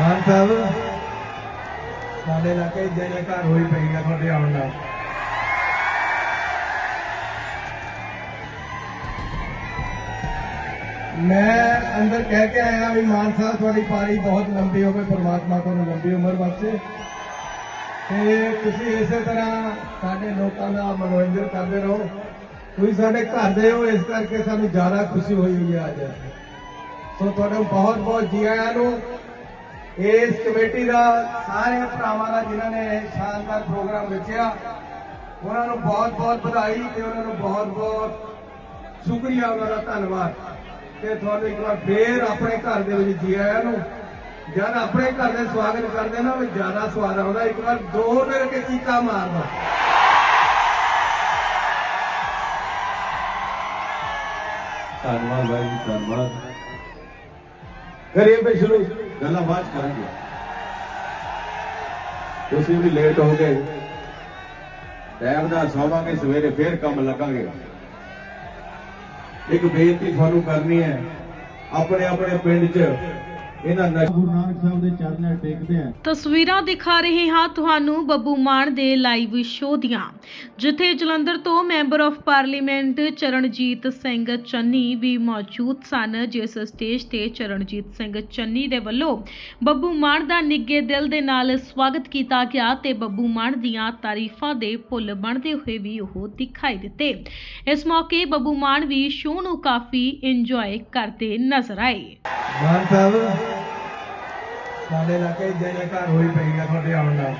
ਮਾਨ ਸਾਹਿਬ, ਸਾਡੇ ਇਲਾਕੇ ਜੈ ਘਰ ਹੋਈ ਪਈ ਆ ਤੁਹਾਡੇ ਆਉਣ ਨਾਲ। ਮੈਂ ਅੰਦਰ ਕਹਿ ਕੇ ਆਇਆ ਵੀ ਮਾਨ ਸਾਹਿਬ, ਤੁਹਾਡੀ ਪਾਰੀ ਬਹੁਤ ਲੰਬੀ ਹੋਵੇ ਪਰਮਾਤਮਾ ਤੁਹਾਨੂੰ ਲੰਬੀ ਉਮਰ ਬਖਸ਼ੇ। ਤੇ ਤੁਸੀਂ ਇਸੇ ਤਰ੍ਹਾਂ ਸਾਡੇ ਲੋਕਾਂ ਦਾ ਮਨੋਰੰਜਨ ਕਰਦੇ ਰਹੋ। ਤੁਸੀਂ ਸਾਡੇ ਘਰ ਦੇ ਹੋ, ਇਸ ਕਰਕੇ ਸਾਨੂੰ ਜ਼ਿਆਦਾ ਖੁਸ਼ੀ ਹੋਈ ਹੋਈ ਹੈ ਅੱਜ। ਸੋ ਤੁਹਾਨੂੰ ਬਹੁਤ ਬਹੁਤ ਜੀ ਆਇਆਂ ਨੂੰ ਇਸ ਕਮੇਟੀ ਦਾ ਸਾਰੇ ਭਰਾਵਾਂ ਦਾ ਜਿਨ੍ਹਾਂ ਨੇ ਸ਼ਾਨਦਾਰ ਪ੍ਰੋਗਰਾਮ ਰਚਿਆ, ਉਹਨਾਂ ਨੂੰ ਬਹੁਤ ਬਹੁਤ ਵਧਾਈ ਤੇ ਉਹਨਾਂ ਨੂੰ ਬਹੁਤ ਬਹੁਤ ਸ਼ੁਕਰੀਆ, ਉਹਨਾਂ ਦਾ ਧੰਨਵਾਦ। ਤੇ ਤੁਹਾਨੂੰ ਇੱਕ ਵਾਰ ਫੇਰ ਆਪਣੇ ਘਰ ਦੇ ਵਿੱਚ ਜੀ ਆਇਆਂ ਨੂੰ, ਜਦ ਆਪਣੇ ਘਰ ਦੇ ਸਵਾਗਤ ਕਰਦੇ ਨਾ ਉਹ ਜ਼ਿਆਦਾ ਸਵਾਦ ਆਉਂਦਾ, ਇੱਕ ਵਾਰ ਦੋ ਮਿਲ ਕੇ ਚੀਕਾ ਮਾਰਦਾ। ਧੰਨਵਾਦ ਭਾਈ ਧੰਨਵਾਦ ਕਰੀਏ ਫੇ ਸ਼ੁਰੂ ਗੱਲਾਂ ਬਾਅਦ 'ਚ ਕਰਾਂਗੇ। ਤੁਸੀਂ ਵੀ ਲੇਟ ਹੋ ਗਏ। ਟਾਈਮ ਦਾ ਸੌਵਾਂਗੇ, ਸਵੇਰੇ ਫੇਰ ਕੰਮ ਲੱਗਾਂਗੇ। ਇੱਕ ਬੇਨਤੀ ਤੁਹਾਨੂੰ ਕਰਨੀ ਹੈ ਆਪਣੇ ਆਪਣੇ ਪਿੰਡ 'ਚ ਇਹਨਾਂ ਗੁਰੂ ਨਾਨਕ ਸਾਹਿਬ ਦੇ ਚਰਨਾਂ ਟੇਕਦੇ ਆ। ਤਸਵੀਰਾਂ ਦਿਖਾ ਰਹੇ ਹਾਂ ਤੁਹਾਨੂੰ ਬੱਬੂ ਮਾਨ ਦੇ ਲਾਈਵ ਸ਼ੋਅ ਦੀਆਂ। ਜਿੱਥੇ ਜਲੰਧਰ ਤੋਂ member of parliament Charanjit Singh Channi ਵੀ ਮੌਜੂਦ ਸਨ ਜਿਸ ਸਟੇਜ ਤੇ ਚਰਨਜੀਤ ਸਿੰਘ ਚੰਨੀ ਦੇ ਵੱਲੋਂ ਬੱਬੂ ਮਾਨ ਦਾ ਨਿੱਗੇ ਦਿਲ ਦੇ ਨਾਲ ਸਵਾਗਤ ਕੀਤਾ ਗਿਆ ਤੇ ਬੱਬੂ ਮਾਨ ਦੀਆਂ ਤਾਰੀਫਾਂ ਦੇ ਪੁੱਲ ਬਣਦੇ ਹੋਏ ਵੀ ਉਹ ਦਿਖਾਈ ਦਿੱਤੇ। ਇਸ ਮੌਕੇ ਬੱਬੂ ਮਾਨ ਵੀ ਸ਼ੋਅ ਨੂੰ ਕਾਫੀ ਇੰਜੋਏ ਕਰਦੇ ਨਜ਼ਰ ਆਏ। ਮਾਨ ਸਾਹਿਬ ਸਾਡੇ ਇਲਾਕੇ ਜੈ ਜੈਕਾਰ ਹੋਈ ਪਈ ਆ ਤੁਹਾਡੇ ਆਉਣ ਨਾਲ।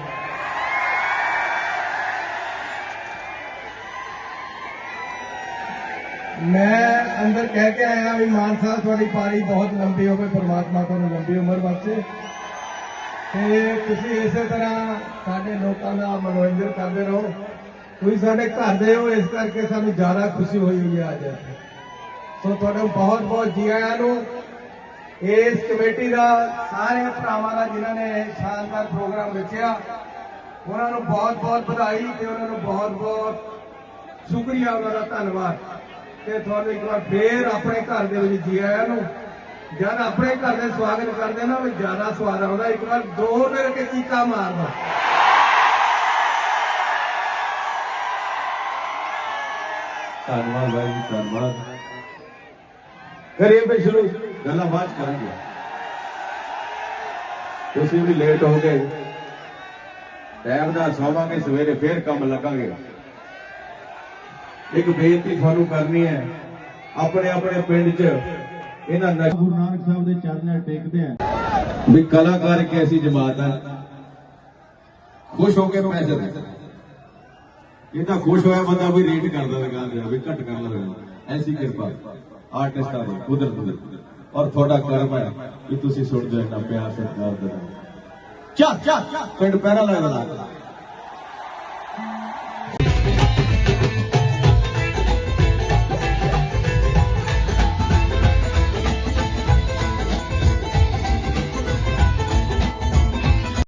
ਮੈਂ ਅੰਦਰ ਕਹਿ ਕੇ ਆਇਆ ਵੀ ਮਾਨ ਸਾਹਿਬ, ਤੁਹਾਡੀ ਪਾਰੀ ਬਹੁਤ ਲੰਬੀ ਹੋਵੇ ਪਰਮਾਤਮਾ ਤੁਹਾਨੂੰ ਲੰਬੀ ਉਮਰ ਬਖਸ਼ੇ। ਤੇ ਤੁਸੀਂ ਇਸੇ ਤਰ੍ਹਾਂ ਸਾਡੇ ਲੋਕਾਂ ਦਾ ਮਨੋਰੰਜਨ ਕਰਦੇ ਰਹੋ। ਤੁਸੀਂ ਸਾਡੇ ਘਰ ਦੇ ਹੋ, ਇਸ ਕਰਕੇ ਸਾਨੂੰ ਜ਼ਿਆਦਾ ਖੁਸ਼ੀ ਹੋਈ ਹੋਈ ਹੈ ਅੱਜ। ਸੋ ਤੁਹਾਡਾ ਬਹੁਤ ਬਹੁਤ ਜੀ ਆਇਆਂ ਨੂੰ ਇਸ ਕਮੇਟੀ ਦਾ ਸਾਰੇ ਭਰਾਵਾਂ ਦਾ ਜਿਨ੍ਹਾਂ ਨੇ ਸ਼ਾਨਦਾਰ ਪ੍ਰੋਗਰਾਮ ਰਚਿਆ ਉਹਨਾਂ ਨੂੰ ਬਹੁਤ ਬਹੁਤ ਵਧਾਈ ਤੇ ਉਹਨਾਂ ਨੂੰ ਬਹੁਤ ਬਹੁਤ ਸ਼ੁਕਰੀਆ ਉਹਨਾਂ ਦਾ ਧੰਨਵਾਦ। ਤੇ ਤੁਹਾਨੂੰ ਇੱਕ ਵਾਰ ਫੇਰ ਆਪਣੇ ਘਰ ਦੇ ਵਿੱਚ ਜੀ ਆਇਆਂ ਨੂੰ ਜਦ ਆਪਣੇ ਘਰ ਦੇ ਸਵਾਗਤ ਕਰਦੇ ਨਾ ਉਹ ਜ਼ਿਆਦਾ ਸਵਾਦ ਆਉਂਦਾ ਇੱਕ ਵਾਰ ਦੋ ਮਿਲ ਕੇ ਚੀਕਾ ਮਾਰਦਾ। ਧੰਨਵਾਦ ਭਾਈ ਧੰਨਵਾਦ ਕਰੀਏ ਫੇ ਸ਼ੁਰੂ। ਗੱਲਾਂ ਬਾਅਦ ਕਰਾਂਗੇ। ਤੁਸੀਂ ਵੀ ਲੇਟ ਹੋ ਗਏ। ਟਾਈਮ ਦਾ ਸੌਵਾਂਗੇ ਸਵੇਰੇ ਫੇਰ ਕੰਮ ਲੱਗਾਂਗੇ। ਇੱਕ ਬੇਨਤੀ ਤੁਹਾਨੂੰ ਕਰਨੀ ਹੈ ਆਪਣੇ ਆਪਣੇ ਪਿੰਡ 'ਚ ਇਹਨਾਂ ਨਸ਼ਾ ਗੁਰੂ ਨਾਨਕ ਸਾਹਿਬ ਦੇ ਚਰਨਾਂ ਟੇਕਦੇ ਆ। ਵੀ ਕਲਾਕਾਰ ਇੱਕ ਐਸੀ ਜਮਾਤ ਹੈ ਖੁਸ਼ ਹੋ ਕੇ ਪੈਸੇ ਦੇ ਇਹ ਤਾਂ ਖੁਸ਼ ਹੋਇਆ ਬੰਦਾ ਵੀ ਰੇਟ ਕਰਦਾ ਦੁਕਾਨ ਦੇ ਵੀ ਘੱਟ ਕਰ ਲਵੇ ਐਸੀ ਕਿਰਪਾ। ਆਰਟਿਸਟਾਂ ਦੀ ਕੁਦਰਤ ਦੀ। ਔਰ ਤੁਹਾਡਾ ਕਰਮ ਹੈ ਕਿ ਤੁਸੀਂ ਸੁਣ ਜੋ ਇੰਨਾ ਪਿਆਰ ਸਤਿਕਾਰ ਦੇ ਨਾਲ ਚਾ ਪਿੰਡ ਪੈਰਾ ਲੱਗਦਾ